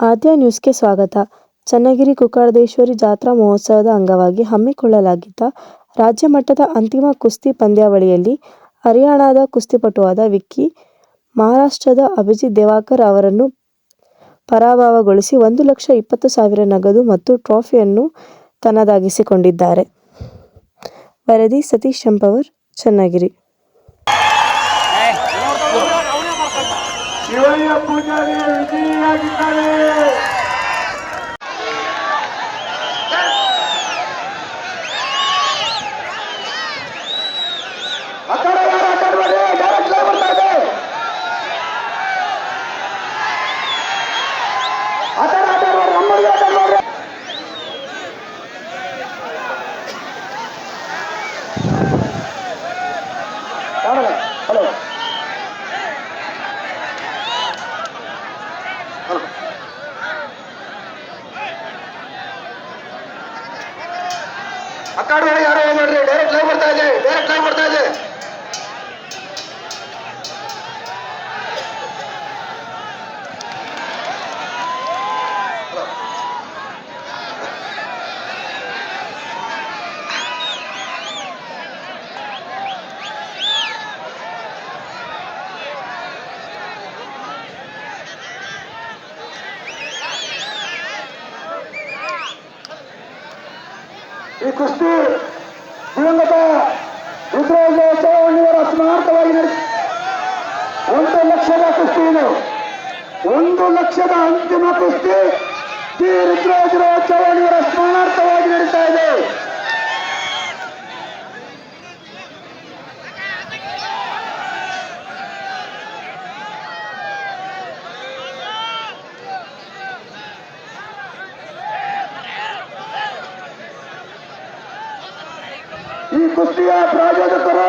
ಆದ್ಯ ನ್ಯೂಸ್ಗೆ ಸ್ವಾಗತ ಚನ್ನಗಿರಿ ಕುಕ್ಕಡದೇಶ್ವರಿ ಜಾತ್ರಾ ಮಹೋತ್ಸವದ ಅಂಗವಾಗಿ ಹಮ್ಮಿಕೊಳ್ಳಲಾಗಿದ್ದ ರಾಜ್ಯ ಮಟ್ಟದ ಅಂತಿಮ ಕುಸ್ತಿ ಪಂದ್ಯಾವಳಿಯಲ್ಲಿ ಹರಿಯಾಣದ ಕುಸ್ತಿಪಟುವಾದ ವಿಕ್ಕಿ ಮಹಾರಾಷ್ಟ್ರದ ಅಭಿಜಿತ್ ದೇವಾಕರ್ ಅವರನ್ನು ಪರಾಭವಗೊಳಿಸಿ ಒಂದು ಲಕ್ಷ ಇಪ್ಪತ್ತು ಸಾವಿರ ನಗದು ಮತ್ತು ಟ್ರೋಫಿಯನ್ನು ತನ್ನದಾಗಿಸಿಕೊಂಡಿದ್ದಾರೆ. ವರದಿ Satish Shampavar, Channagiri yo voy a apoyaré, venid a quitaré. ಅಕ್ಕಾಡು ಯಾರೋ ಮಾಡ್ರಿ ಡೈರೆಕ್ಟ್ ಲೈವ್ ಬರ್ತಾ ಕುಸ್ತಿ ದಿವಂಗತ ರುದ್ರಾಜ ಚೌಹಾಣಿಯವರ ಸ್ಮಾರಕವಾಗಿ ನಡೆಸಿ ಒಂದು ಲಕ್ಷದ ಕುಸ್ತಿ ಇದು. ಒಂದು ಲಕ್ಷದ ಅಂತಿಮ ಕುಸ್ತಿ ಶ್ರೀ ರುದ್ರಾಜರಾವ್ ಚೌಹಾಣಿಯವರ ಸ್ಮರಣಾರ್ಥವಾಗಿ ನಡೀತಾ ಇದೆ. ಈ ಕುಸ್ತಿಯ ಪ್ರಾಯೋಜಕರು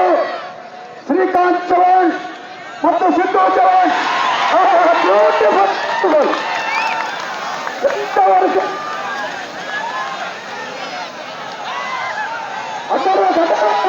ಶ್ರೀಕಾಂತ್ ಚವಾಣ್ ಮತ್ತು ಸಿದ್ದು ಚವಾಣ್ ಬ್ಯೂಟಿಫುಲ್ ಎಂತ ವರ್ಷ ಅದರ ಘಟನೆ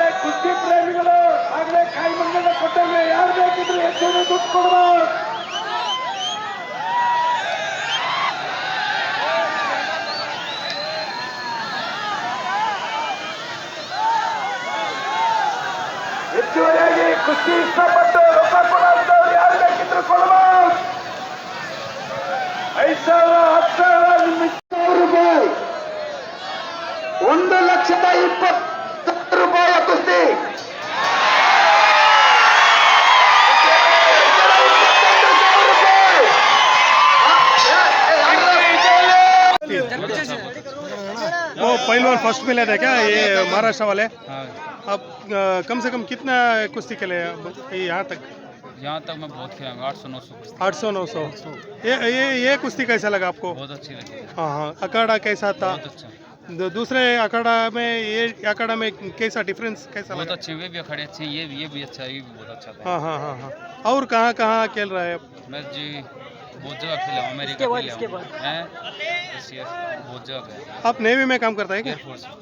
ಬಂದಿದ್ದಾರೆ ಕುಸ್ತಿ ಪ್ರೇಮಿಗಳು ಆಗಲೇ ಕಾಯಿ ಮಂಗಲ ಕೊಟ್ಟಂಗೆ ಯಾರು ಬೇಕಿದ್ರು ಹೆಚ್ಚು ದುಡ್ಡು ಕೊಡಬಹುದು ಹೆಚ್ಚುವರಿಯಾಗಿ ಕುಸ್ತಿ ಇಷ್ಟಪಟ್ಟು ರೊಕ್ಕ ಕೊಡುವಂಥವ್ರು वो पहलवान फ़र्स्ट मिले थे क्या? ये महाराष्ट्र वाले? अब कम से कम कितना कुश्ती खेले यहाँ तक? यहाँ तक मैं बहुत खेला आठ सौ नौ सौ आठ सौ नौ सौ। ये ये ये कुश्ती कैसा लगा आपको? बहुत अच्छी लगी। हाँ हाँ। अखाड़ा कैसा था? बहुत अच्छा। दूसरे अखाड़ा में ये अखाड़ा में कैसा डिफरेंस कैसा बहुत अच्छे वे भी अखाड़े अच्छे ये भी ये भी अच्छा ये भी बहुत अच्छा था। हाँ हाँ हाँ हाँ। और कहाँ कहाँ खेल रहा है मैं जी बहुत जगह खेला हूँ अमेरिका खेला हूँ। हैं? बहुत जगह गया आप नेवी में काम करता है क्या?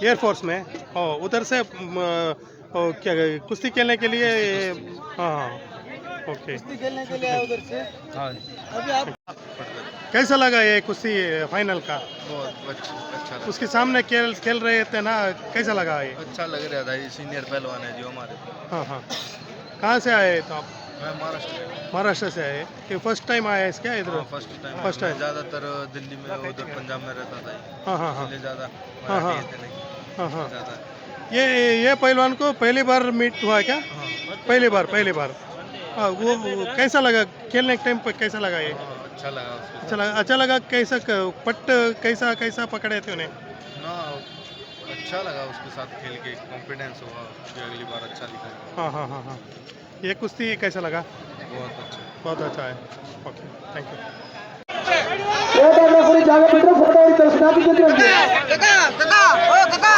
एयरफोर्स में। ओ उधर से ओ, क्या कुश्ती खेलने के लिए? हाँ हाँ ओके। हाँ। कैसा लगा ये कुश्ती फाइनल का? बहुत अच्छा अच्छा लगा। उसके सामने खेल खेल रहे थे ना कैसा लगा ये? अच्छा लग रहा था ये सीनियर पहलवान है जो हमारे। हाँ हाँ। कहाँ से आए तो आप? मैं महाराष्ट्र महाराष्ट्र से आए। ये फ़र्स्ट टाइम आया है क्या इधर? First time First time. ज़्यादातर दिल्ली में उधर पंजाब में रहता था। ये। हाँ हाँ। हाँ ज़्यादा हाँ, हाँ। हाँ हाँ ये ये पहलवान को पहली बार मीट हुआ क्या? हाँ। पहली बार पहली बार। हाँ वो, कैसा लगा? खेलने के टाइम पर कैसा लगा ये? अच्छा लगा अच्छा लगा अच्छा लगा कैसा पट कैसा कैसा पकड़े थे उन्हें? ना अच्छा लगा उसके साथ खेल के। कॉन्फिडेंस हुआ अगली बार अच्छा दिखाएगा हाँ हाँ हाँ हाँ। ये कुश्ती कैसा लगा? बहुत अच्छा। बहुत अच्छा है। ओके थैंक यू पूरी जागा दादा ओ दादा